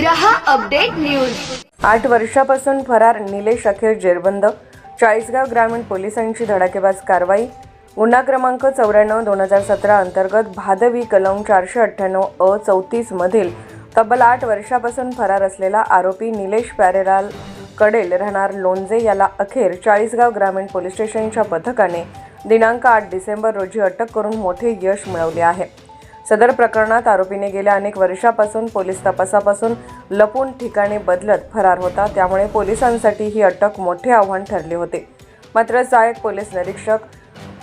रहा update news. आठ वर्षापासून फरार निलेश अखेर जेरबंद. चाळीसगाव ग्रामीण पोलिसांची धडाकेबाज कारवाई. गुन्हा क्रमांक चौऱ्याण्णव दोन हजार सतरा अंतर्गत भादवी कलम चारशे अठ्ठ्याण्णव अ चौतीस मधील. तब्बल आठ वर्षापासून फरार असलेला आरोपी निलेश प्यारेलाल कडेल राहणार लोणजे याला अखेर चाळीसगाव ग्रामीण पोलीस स्टेशनच्या पथकाने दिनांक आठ डिसेंबर रोजी अटक करून मोठे यश मिळवले आहे. सदर प्रकरणात आरोपीने गेल्या अनेक वर्षापासून पोलीस तपासापासून लपून ठिकाणी बदलत फरार होता. त्यामुळे पोलिसांसाठी ही अटक मोठे आव्हान ठरले होते. मात्र सहाय्यक पोलीस निरीक्षक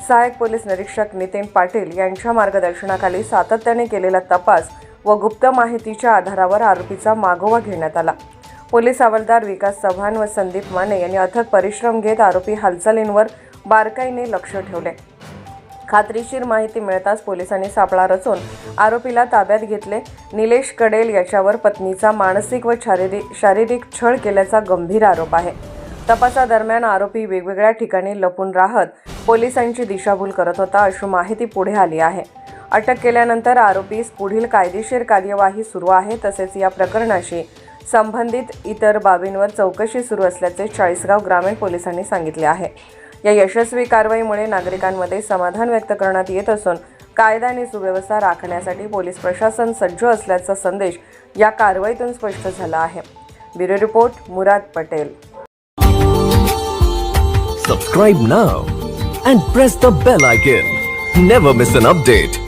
सहाय्यक पोलीस निरीक्षक नितीन पाटील यांच्या मार्गदर्शनाखाली सातत्याने केलेला तपास व गुप्त माहितीच्या आधारावर आरोपीचा मागोवा घेण्यात आला. पोलीस हवालदार विकास चव्हाण व संदीप माने यांनी अथक परिश्रम घेत आरोपी हालचालींवर बारकाईने लक्ष ठेवले. खात्रीशीर माहिती मिळताच पोलिसांनी सापळा रचून आरोपीला ताब्यात घेतले. निलेश कडेल याच्यावर पत्नीचा मानसिक व शारीरिक शारीरिक छळ केल्याचा गंभीर आरोप आहे. तपासादरम्यान आरोपी वेगवेगळ्या ठिकाणी लपून राहत पोलिसांची दिशाभूल करत होता अशी माहिती पुढे आली आहे. अटक केल्यानंतर आरोपीस पुढील कायदेशीर कार्यवाही सुरू आहे. तसेच या प्रकरणाशी संबंधित इतर बाबींवर चौकशी सुरू असल्याचे चाळीसगाव ग्रामीण पोलिसांनी सांगितले आहे. या यशस्वी कारवाईमुळे नागरिकांमध्ये समाधान व्यक्त करण्यात येत असून कायदा आणि सुव्यवस्था राखण्यासाठी पोलीस प्रशासन सज्ज असल्याचा संदेश या कारवाईतून स्पष्ट झाला आहे. Bureau report Murad Patel. Subscribe now and press the bell icon never miss an update